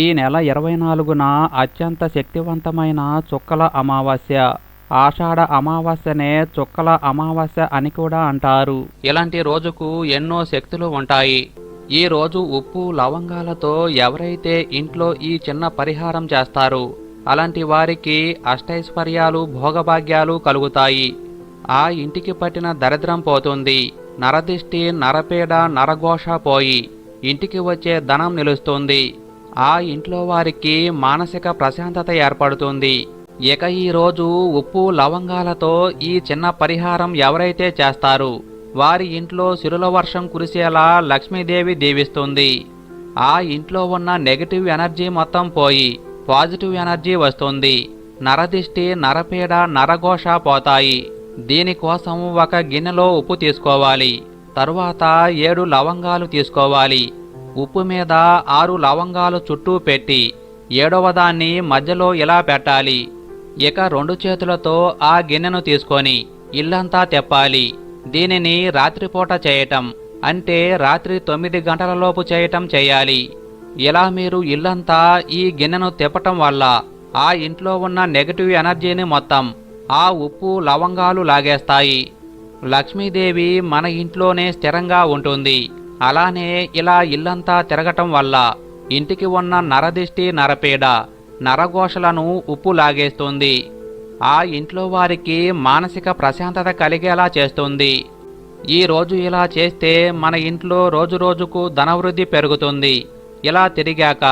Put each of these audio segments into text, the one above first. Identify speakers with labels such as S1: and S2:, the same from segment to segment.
S1: ఈ నెల ఇరవై నాలుగున అత్యంత శక్తివంతమైన చుక్కల అమావాస్య. ఆషాఢ అమావాస్యనే చుక్కల అమావాస్య అని కూడా అంటారు. ఇలాంటి రోజుకు ఎన్నో శక్తులు ఉంటాయి. ఈ రోజు ఉప్పు లవంగాలతో ఎవరైతే ఇంట్లో ఈ చిన్న పరిహారం చేస్తారు అలాంటి వారికి అష్టైశ్వర్యాలు భోగభాగ్యాలు కలుగుతాయి. ఆ ఇంటికి పట్టిన దరిద్రం పోతుంది. నరదిష్టి నరపీడ నరఘోష పోయి ఇంటికి వచ్చే ధనం నిలుస్తుంది. ఆ ఇంట్లో వారికి మానసిక ప్రశాంతత ఏర్పడుతుంది. ఇక ఈ రోజు ఉప్పు లవంగాలతో ఈ చిన్న పరిహారం ఎవరైతే చేస్తారు వారి ఇంట్లో సిరుల వర్షం కురిసేలా లక్ష్మీదేవి దీవిస్తుంది. ఆ ఇంట్లో ఉన్న నెగటివ్ ఎనర్జీ మొత్తం పోయి పాజిటివ్ ఎనర్జీ వస్తుంది. నరదిష్టి నరపీడ నరఘోష పోతాయి. దీనికోసం ఒక గిన్నెలో ఉప్పు తీసుకోవాలి. తరువాత ఏడు లవంగాలు తీసుకోవాలి. ఉప్పు మీద ఆరు లవంగాలు చుట్టూ పెట్టి ఏడవ దాన్ని మధ్యలో ఇలా పెట్టాలి. ఇక రెండు చేతులతో ఆ గిన్నెను తీసుకొని ఇల్లంతా తెప్పాలి. దీనిని రాత్రిపూట చేయటం అంటే రాత్రి తొమ్మిది గంటలలోపు చేయటం చేయాలి. ఇలా మీరు ఇల్లంతా ఈ గిన్నెను తిప్పటం వల్ల ఆ ఇంట్లో ఉన్న నెగటివ్ ఎనర్జీని మొత్తం ఆ ఉప్పు లవంగాలు లాగేస్తాయి. లక్ష్మీదేవి మన ఇంట్లోనే స్థిరంగా ఉంటుంది. అలానే ఇలా ఇల్లంతా తిరగటం వల్ల ఇంటికి ఉన్న నరదిష్టి నరపీడ నరఘోషలను ఉప్పు లాగేస్తుంది. ఆ ఇంట్లో వారికి మానసిక ప్రశాంతత కలిగేలా చేస్తుంది. ఈ రోజు ఇలా చేస్తే మన ఇంట్లో రోజు రోజుకు ధనవృద్ధి పెరుగుతుంది. ఇలా తిరిగాక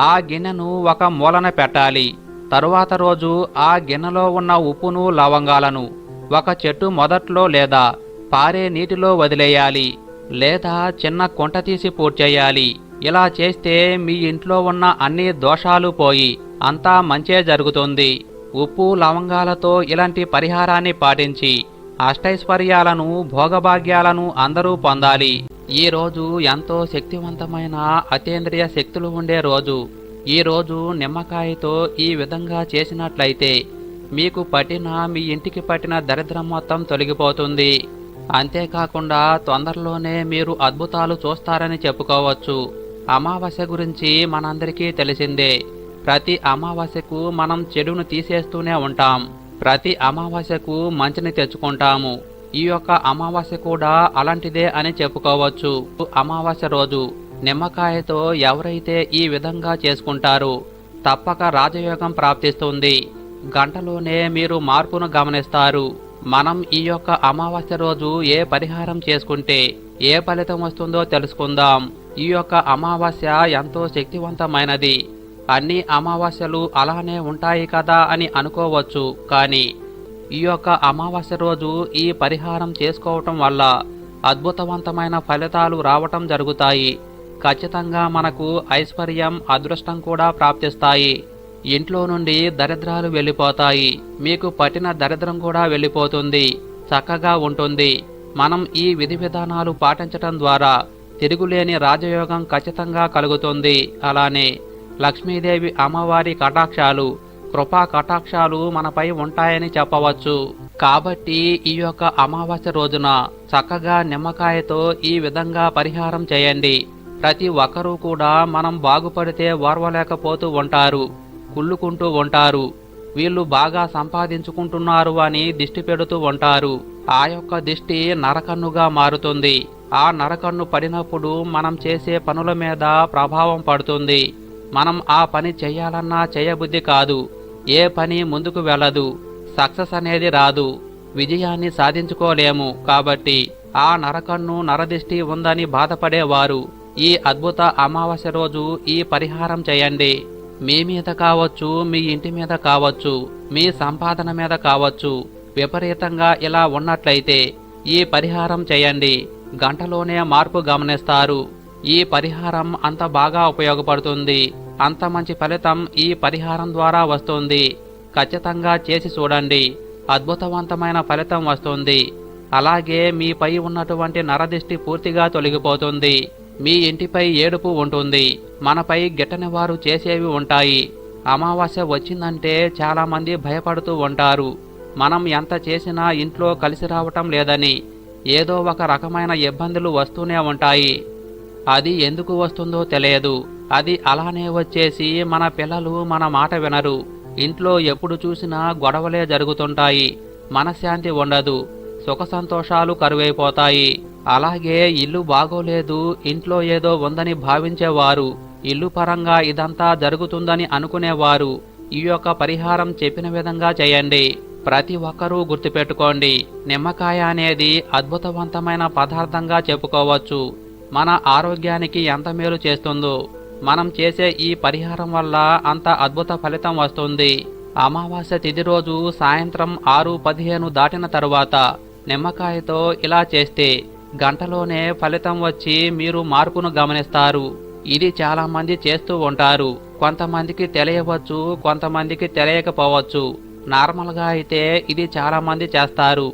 S1: ఆ గిన్నెను ఒక మూలన పెట్టాలి. తరువాత రోజు ఆ గిన్నెలో ఉన్న ఉప్పును లవంగాలను ఒక చెట్టు మొదట్లో లేదా పారే నీటిలో వదిలేయాలి. లేదా చిన్న కుంట తీసి పూడ్చేయాలి. ఇలా చేస్తే మీ ఇంట్లో ఉన్న అన్ని దోషాలు పోయి అంతా మంచే జరుగుతుంది. ఉప్పు లవంగాలతో ఇలాంటి పరిహారాన్ని పాటించి అష్టైశ్వర్యాలను భోగభాగ్యాలను అందరూ పొందాలి. ఈ రోజు ఎంతో శక్తివంతమైన అతేంద్రియ శక్తులు ఉండే రోజు. ఈ రోజు నిమ్మకాయతో ఈ విధంగా చేసినట్లయితే మీకు పట్టిన మీ ఇంటికి పట్టిన దరిద్రం మొత్తం తొలగిపోతుంది. అంతేకాకుండా తొందరలోనే మీరు అద్భుతాలు చూస్తారని చెప్పుకోవచ్చు. అమావాస్య గురించి మనందరికీ తెలిసిందే. ప్రతి అమావాస్యకు మనం చెడును తీసేస్తూనే ఉంటాం. ప్రతి అమావాస్యకు మంచిని తెచ్చుకుంటాము. ఈ యొక్క అమావాస్య కూడా అలాంటిదే అని చెప్పుకోవచ్చు. అమావాస్య రోజు నిమ్మకాయతో ఎవరైతే ఈ విధంగా చేసుకుంటారో తప్పక రాజయోగం ప్రాప్తిస్తుంది. గంటలోనే మీరు మార్పును గమనిస్తారు. మనం ఈ యొక్క అమావాస్య రోజు ఏ పరిహారం చేసుకుంటే ఏ ఫలితం వస్తుందో తెలుసుకుందాం. ఈ యొక్క అమావాస్య ఎంతో శక్తివంతమైనది. అన్ని అమావాస్యలు అలానే ఉంటాయి కదా అని అనుకోవచ్చు. కానీ ఈ యొక్క అమావాస్య రోజు ఈ పరిహారం చేసుకోవటం వల్ల అద్భుతవంతమైన ఫలితాలు రావటం జరుగుతాయి. ఖచ్చితంగా మనకు ఐశ్వర్యం అదృష్టం కూడా ప్రాప్తిస్తాయి. ఇంట్లో నుండి దరిద్రాలు వెళ్ళిపోతాయి. మీకు పట్టిన దరిద్రం కూడా వెళ్ళిపోతుంది. చక్కగా ఉంటుంది. మనం ఈ విధి విధానాలు పాటించటం ద్వారా తిరుగులేని రాజయోగం ఖచ్చితంగా కలుగుతుంది. అలానే లక్ష్మీదేవి అమ్మవారి కటాక్షాలు కృపా కటాక్షాలు మనపై ఉంటాయని చెప్పవచ్చు. కాబట్టి ఈ యొక్క అమావాస్య రోజున చక్కగా నిమ్మకాయతో ఈ విధంగా పరిహారం చేయండి. ప్రతి ఒక్కరూ కూడా మనం బాగుపడితే ఓర్వలేకపోతూ ఉంటారు. కుళ్ళుకుంటూ ఉంటారు. వీళ్ళు బాగా సంపాదించుకుంటున్నారు అని దిష్టి పెడుతూ ఉంటారు. ఆ యొక్క దిష్టి నరకన్నుగా మారుతుంది. ఆ నరకన్ను పడినప్పుడు మనం చేసే పనుల మీద ప్రభావం పడుతుంది. మనం ఆ పని చేయాలన్నా చేయబుద్ధి కాదు. ఏ పని ముందుకు వెళ్ళదు. సక్సెస్ అనేది రాదు. విజయాన్ని సాధించుకోలేము కాబట్టి ఆ నరకన్ను నరదిష్టి ఉందని బాధపడేవారు. ఈ అద్భుత అమావాస్య రోజు ఈ పరిహారం చేయండి. మీ మీద కావచ్చు మీ ఇంటి మీద కావచ్చు మీ సంపాదన మీద కావచ్చు విపరీతంగా ఇలా ఉన్నట్లయితే ఈ పరిహారం చేయండి. గంటలోనే మార్పు గమనిస్తారు. ఈ పరిహారం అంత బాగా ఉపయోగపడుతుంది. అంత మంచి ఫలితం ఈ పరిహారం ద్వారా వస్తుంది. ఖచ్చితంగా చేసి చూడండి. అద్భుతవంతమైన ఫలితం వస్తుంది. అలాగే మీపై ఉన్నటువంటి నరదిష్టి పూర్తిగా తొలగిపోతుంది. మీ ఇంటిపై ఏడుపు ఉంటుంది. మనపై గిట్టని వారు చేసేవి ఉంటాయి. అమావాస్య వచ్చిందంటే చాలామంది భయపడుతూ ఉంటారు. మనం ఎంత చేసినా ఇంట్లో కలిసి రావటం లేదని ఏదో ఒక రకమైన ఇబ్బందులు వస్తూనే ఉంటాయి. అది ఎందుకు వస్తుందో తెలియదు. అది అలానే వచ్చేసి మన పిల్లలు మన మాట వినరు. ఇంట్లో ఎప్పుడు చూసినా గొడవలే జరుగుతుంటాయి. మనశ్శాంతి ఉండదు. సుఖ సంతోషాలు కరువైపోతాయి. అలాగే ఇల్లు బాగోలేదు ఇంట్లో ఏదో ఉందని భావించేవారు. ఇల్లు పరంగా ఇదంతా జరుగుతుందని అనుకునేవారు. ఈ యొక్క పరిహారం చెప్పిన విధంగా చేయండి. ప్రతి ఒక్కరూ గుర్తుపెట్టుకోండి. నిమ్మకాయ అనేది అద్భుతవంతమైన పదార్థంగా చెప్పుకోవచ్చు. మన ఆరోగ్యానికి ఎంత మేలు చేస్తుందో. మనం చేసే ఈ పరిహారం వల్ల అంత అద్భుత ఫలితం వస్తుంది. అమావాస్య తిథి రోజు సాయంత్రం ఆరు పదిహేను దాటిన తరువాత నిమ్మకాయతో ఇలా చేస్తే గంటలోనే ఫలితం వచ్చి మీరు మార్పును గమనిస్తారు. ఇది చాలామంది చేస్తూ ఉంటారు. కొంతమందికి తెలియవచ్చు కొంతమందికి తెలియకపోవచ్చు. నార్మల్గా అయితే ఇది చాలామంది చేస్తారు.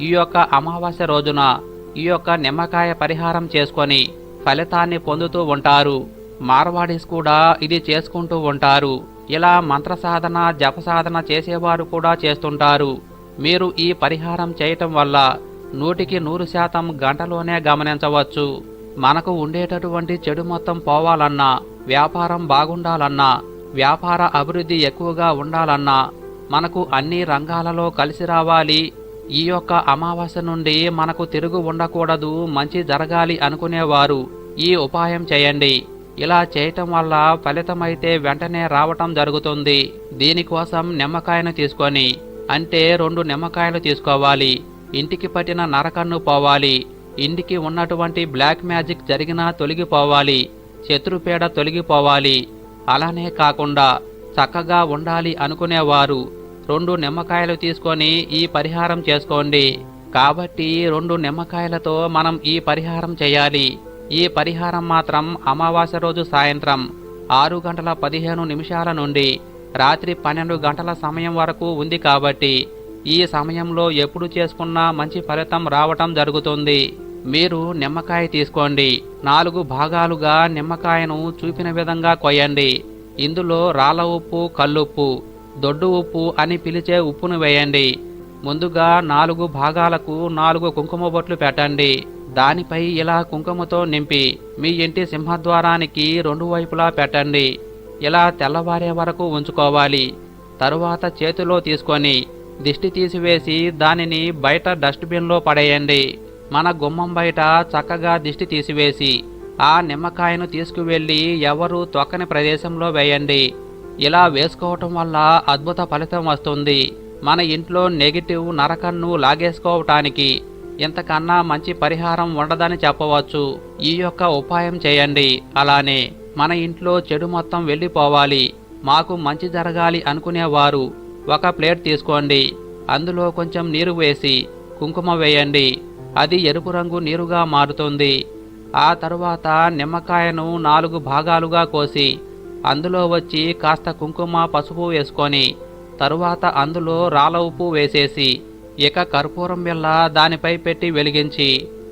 S1: ఈ యొక్క అమావాస్య రోజున ఈ యొక్క నిమ్మకాయ పరిహారం చేసుకొని ఫలితాన్ని పొందుతూ ఉంటారు. మార్వాడీస్ కూడా ఇది చేసుకుంటూ ఉంటారు. ఇలా మంత్ర సాధన జప సాధన చేసేవారు కూడా చేస్తుంటారు. మీరు ఈ పరిహారం చేయటం వల్ల నూటికి నూరు శాతం గంటలోనే గమనించవచ్చు. మనకు ఉండేటటువంటి చెడు మొత్తం పోవాలన్నా వ్యాపారం బాగుండాలన్నా వ్యాపార అభివృద్ధి ఎక్కువగా ఉండాలన్నా మనకు అన్ని రంగాలలో కలిసి రావాలి. ఈ యొక్క అమావాస్య నుండి మనకు తిరుగు ఉండకూడదు మంచి జరగాలి అనుకునేవారు ఈ ఉపాయం చేయండి. ఇలా చేయటం వల్ల ఫలితమైతే వెంటనే రావటం జరుగుతుంది. దీనికోసం నిమ్మకాయను తీసుకొని అంటే రెండు నిమ్మకాయలు తీసుకోవాలి. ఇంటికి పట్టిన నరకన్ను పోవాలి. ఇంటికి ఉన్నటువంటి బ్లాక్ మ్యాజిక్ జరిగినా తొలగిపోవాలి. శత్రుపేడ తొలగిపోవాలి. అలానే కాకుండా చక్కగా ఉండాలి అనుకునేవారు. రెండు నిమ్మకాయలు తీసుకొని ఈ పరిహారం చేసుకోండి. కాబట్టి రెండు నిమ్మకాయలతో మనం ఈ పరిహారం చేయాలి. ఈ పరిహారం మాత్రం అమావాస్య రోజు సాయంత్రం ఆరు గంటల పదిహేను నిమిషాల నుండి రాత్రి పన్నెండు గంటల సమయం వరకు ఉంది కాబట్టి ఈ సమయంలో ఎప్పుడు చేసుకున్నా మంచి ఫలితం రావటం జరుగుతుంది. మీరు నిమ్మకాయ తీసుకోండి. నాలుగు భాగాలుగా నిమ్మకాయను చూపిన విధంగా కొయ్యండి. ఇందులో రాళ్ళ ఉప్పు కల్లుప్పు దొడ్డు ఉప్పు అని పిలిచే ఉప్పును వేయండి. ముందుగా నాలుగు భాగాలకు నాలుగు కుంకుమ బొట్లు పెట్టండి. దానిపై ఇలా కుంకుమతో నింపి మీ ఇంటి సింహద్వారానికి రెండు వైపులా పెట్టండి. ఇలా తెల్లవారే వరకు ఉంచుకోవాలి. తరువాత చేతిలో తీసుకొని దిష్టి తీసివేసి దానిని బయట డస్ట్బిన్లో పడేయండి. మన గుమ్మం బయట చక్కగా దిష్టి తీసివేసి ఆ నిమ్మకాయను తీసుకువెళ్ళి ఎవరు తొక్కని ప్రదేశంలో వేయండి. ఇలా వేసుకోవటం వల్ల అద్భుత ఫలితం వస్తుంది. మన ఇంట్లో నెగిటివ్ నరకన్ను లాగేసుకోవటానికి ఇంతకన్నా మంచి పరిహారం ఉండదని చెప్పవచ్చు. ఈ యొక్క ఉపాయం చేయండి. అలానే మన ఇంట్లో చెడు మొత్తం వెళ్ళిపోవాలి. మాకు మంచి జరగాలి అనుకునేవారు. ఒక ప్లేట్ తీసుకోండి. అందులో కొంచెం నీరు వేసి కుంకుమ వేయండి. అది ఎరుపు రంగు నీరుగా మారుతుంది. ఆ తరువాత నిమ్మకాయను నాలుగు భాగాలుగా కోసి అందులో వచ్చి కాస్త కుంకుమ పసుపు వేసుకొని తరువాత అందులో రాళ్ళ ఉప్పు వేసేసి ఇక కర్పూరం బిళ్ళ దానిపై పెట్టి వెలిగించి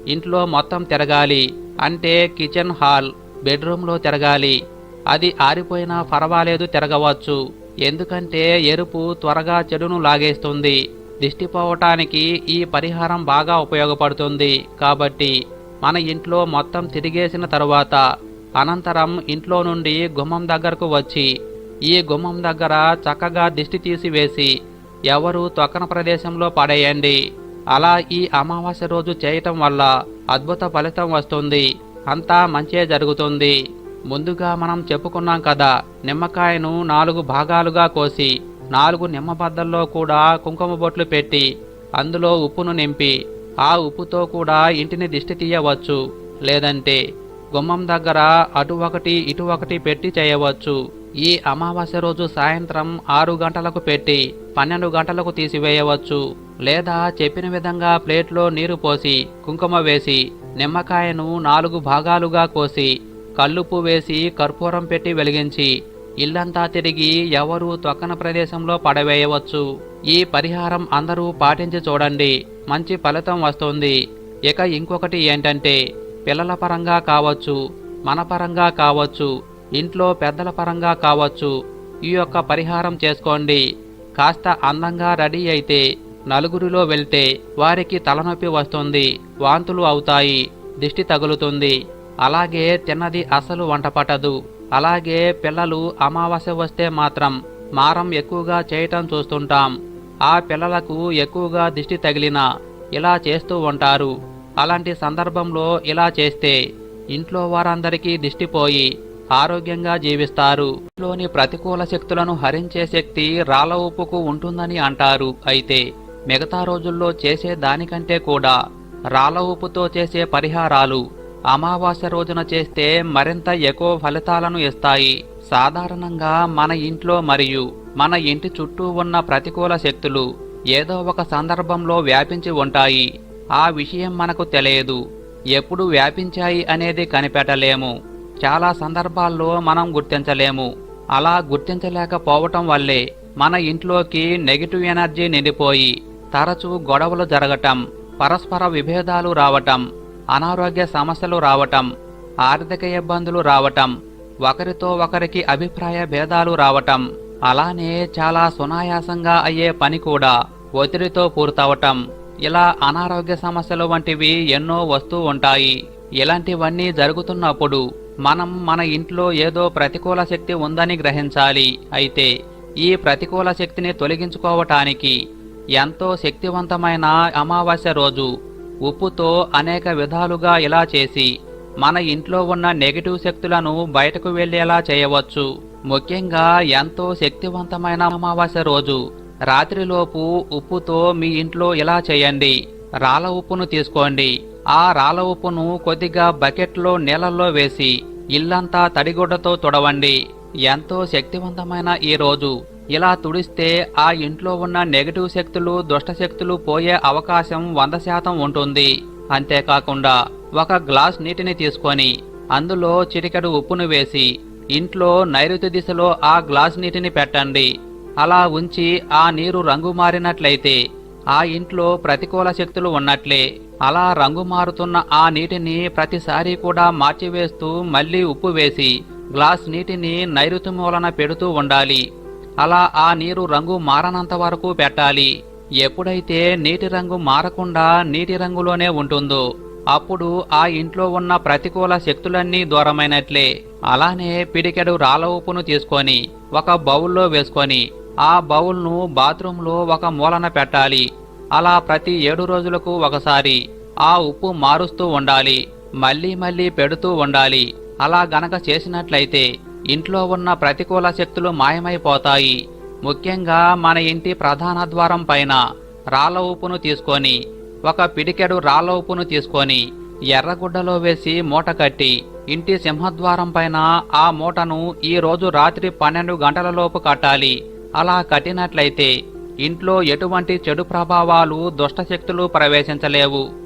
S1: ఇంట్లో మొత్తం తిరగాలి. అంటే కిచెన్ హాల్. బెడ్రూమ్లో తిరగాలి. అది ఆరిపోయినా పర్వాలేదు తిరగవచ్చు. ఎందుకంటే ఎరుపు త్వరగా చెడును లాగేస్తుంది. దిష్టిపోవటానికి ఈ పరిహారం బాగా ఉపయోగపడుతుంది. కాబట్టి మన ఇంట్లో మొత్తం తిరిగేసిన తరువాత అనంతరం ఇంట్లో నుండి గుమ్మం దగ్గరకు వచ్చి ఈ గుమ్మం దగ్గర చక్కగా దిష్టి తీసివేసి ఎవరు తొక్కన ప్రదేశంలో పడేయండి. అలా ఈ అమావాస్య రోజు చేయటం వల్ల అద్భుత ఫలితం వస్తుంది. అంతా మంచే జరుగుతుంది. ముందుగా మనం చెప్పుకున్నాం కదా నిమ్మకాయను నాలుగు భాగాలుగా కోసి నాలుగు నిమ్మబద్దల్లో కూడా కుంకుమ బొట్లు పెట్టి అందులో ఉప్పును నింపి ఆ ఉప్పుతో కూడా ఇంటిని దిష్టి తీయవచ్చు లేదంటే గుమ్మం దగ్గర అటు ఒకటి ఇటు ఒకటి పెట్టి చేయవచ్చు. ఈ అమావాస్య రోజు సాయంత్రం ఆరు గంటలకు పెట్టి పన్నెండు గంటలకు తీసివేయవచ్చు లేదా చెప్పిన విధంగా ప్లేట్లో నీరు పోసి కుంకుమ వేసి నిమ్మకాయను నాలుగు భాగాలుగా కోసి కల్లుప్పు వేసి కర్పూరం పెట్టి వెలిగించి ఇల్లంతా తిరిగి ఎవరు తొక్కన ప్రదేశంలో పడవేయవచ్చు. ఈ పరిహారం అందరూ పాటించి చూడండి మంచి ఫలితం వస్తుంది. ఇక ఇంకొకటి ఏంటంటే పిల్లల పరంగా కావచ్చు మన పరంగా కావచ్చు ఇంట్లో పెద్దల పరంగా కావచ్చు ఈ యొక్క పరిహారం చేసుకోండి. కాస్త అందంగా రెడీ అయితే నలుగురిలో వెళ్తే వారికి తలనొప్పి వస్తుంది వాంతులు అవుతాయి దిష్టి తగులుతుంది. అలాగే తిన్నది అసలు వంట పట్టదు అలాగే పిల్లలు అమావాస్య వస్తే మాత్రం మారం ఎక్కువగా చేయటం చూస్తుంటాం. ఆ పిల్లలకు ఎక్కువగా దిష్టి తగిలిన ఇలా చేస్తూ ఉంటారు. అలాంటి సందర్భంలో ఇలా చేస్తే ఇంట్లో వారందరికీ దిష్టిపోయి ఆరోగ్యంగా జీవిస్తారు. ఇంట్లోని ప్రతికూల శక్తులను హరించే శక్తి రాళ్ళ ఉప్పుకు ఉంటుందని అంటారు అయితే మిగతా రోజుల్లో చేసే దానికంటే కూడా రాళ్ళ ఉప్పుతో చేసే పరిహారాలు అమావాస్య రోజున చేస్తే మరింత ఎక్కువ ఫలితాలను ఇస్తాయి. సాధారణంగా మన ఇంట్లో మరియు మన ఇంటి చుట్టూ ఉన్న ప్రతికూల శక్తులు ఏదో ఒక సందర్భంలో వ్యాపించి ఉంటాయి. ఆ విషయం మనకు తెలియదు. ఎప్పుడు వ్యాపించాయి అనేది కనిపెట్టలేము. చాలా సందర్భాల్లో మనం గుర్తించలేము. అలా గుర్తించలేకపోవటం వల్లే మన ఇంట్లోకి నెగిటివ్ ఎనర్జీ నిండిపోయి తరచూ గొడవలు జరగటం పరస్పర విభేదాలు రావటం అనారోగ్య సమస్యలు రావటం ఆర్థిక ఇబ్బందులు రావటం ఒకరితో ఒకరికి అభిప్రాయ భేదాలు రావటం అలానే చాలా సునాయాసంగా అయ్యే పని కూడా ఒత్తిడితో పూర్తవటం ఇలా అనారోగ్య సమస్యలు వంటివి ఎన్నో వస్తూ ఉంటాయి. ఇలాంటివన్నీ జరుగుతున్నప్పుడు మనం మన ఇంట్లో ఏదో ప్రతికూల శక్తి ఉందని గ్రహించాలి. అయితే ఈ ప్రతికూల శక్తిని తొలగించుకోవటానికి ఎంతో శక్తివంతమైన అమావాస్య రోజు. ఉప్పుతో అనేక విధాలుగా ఇలా చేసి మన ఇంట్లో ఉన్న నెగిటివ్ శక్తులను బయటకు వెళ్ళేలా చేయవచ్చు. ముఖ్యంగా ఎంతో శక్తివంతమైన అమావాస్య రోజు. రాత్రిలోపు ఉప్పుతో మీ ఇంట్లో ఇలా చేయండి. రాళ్ళ ఉప్పును తీసుకోండి. ఆ రాళ్ళ ఉప్పును కొద్దిగా బకెట్లో నీళ్ళల్లో వేసి ఇల్లంతా తడిగుడ్డతో తుడవండి. ఎంతో శక్తివంతమైన ఈ రోజు. ఇలా తుడిస్తే ఆ ఇంట్లో ఉన్న నెగటివ్ శక్తులు దుష్ట శక్తులు పోయే అవకాశం వంద శాతం ఉంటుంది. అంతేకాకుండా ఒక గ్లాస్ నీటిని తీసుకొని అందులో చిటికెడు ఉప్పును వేసి ఇంట్లో నైరుతి దిశలో ఆ గ్లాస్ నీటిని పెట్టండి. అలా ఉంచి ఆ నీరు రంగు మారినట్లయితే ఆ ఇంట్లో ప్రతికూల శక్తులు ఉన్నట్లే. అలా రంగు మారుతున్న ఆ నీటిని ప్రతిసారి కూడా మార్చివేస్తూ మళ్ళీ ఉప్పు వేసి గ్లాస్ నీటిని నైరుతి మూలన పెడుతూ ఉండాలి. అలా ఆ నీరు రంగు మారనంత వరకు పెట్టాలి. ఎప్పుడైతే నీటి రంగు మారకుండా నీటి రంగులోనే ఉంటుందో అప్పుడు ఆ ఇంట్లో ఉన్న ప్రతికూల శక్తులన్నీ దూరమైనట్లే. అలానే పిడికెడు రాళ్ళ ఉప్పును తీసుకొని ఒక బౌల్లో వేసుకొని ఆ బౌల్ను బాత్రూంలో ఒక మూలన పెట్టాలి. అలా ప్రతి ఏడు రోజులకు ఒకసారి ఆ ఉప్పు మారుస్తూ ఉండాలి. మళ్ళీ మళ్ళీ పెడుతూ ఉండాలి. అలా గనక చేసినట్లయితే ఇంట్లో ఉన్న ప్రతికూల శక్తులు మాయమైపోతాయి. ముఖ్యంగా మన ఇంటి ప్రధాన ద్వారం పైన రాళ్ళ ఉప్పును తీసుకొని ఒక పిడికెడు రాళ్ళ ఉప్పును తీసుకొని ఎర్రగుడ్డలో వేసి మూట కట్టి ఇంటి సింహద్వారం పైన ఆ మూటను ఈ రోజు రాత్రి పన్నెండు గంటలలోపు కట్టాలి. అలా కట్టినట్లయితే ఇంట్లో ఎటువంటి చెడు ప్రభావాలు దుష్టశక్తులు ప్రవేశించలేవు.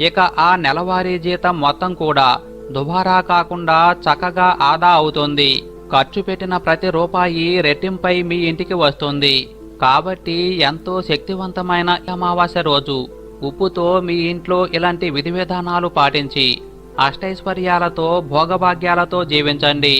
S1: ఇక ఆ నెలవారీ జీతం మొత్తం కూడా దుబారా కాకుండా చక్కగా ఆదా అవుతుంది. ఖర్చు పెట్టిన ప్రతి రూపాయి రెట్టింపై మీ ఇంటికి వస్తుంది. కాబట్టి ఎంతో శక్తివంతమైన అమావాస్య రోజు. ఉప్పుతో మీ ఇంట్లో ఇలాంటి విధి విధానాలు పాటించి అష్టైశ్వర్యాలతో భోగభాగ్యాలతో జీవించండి.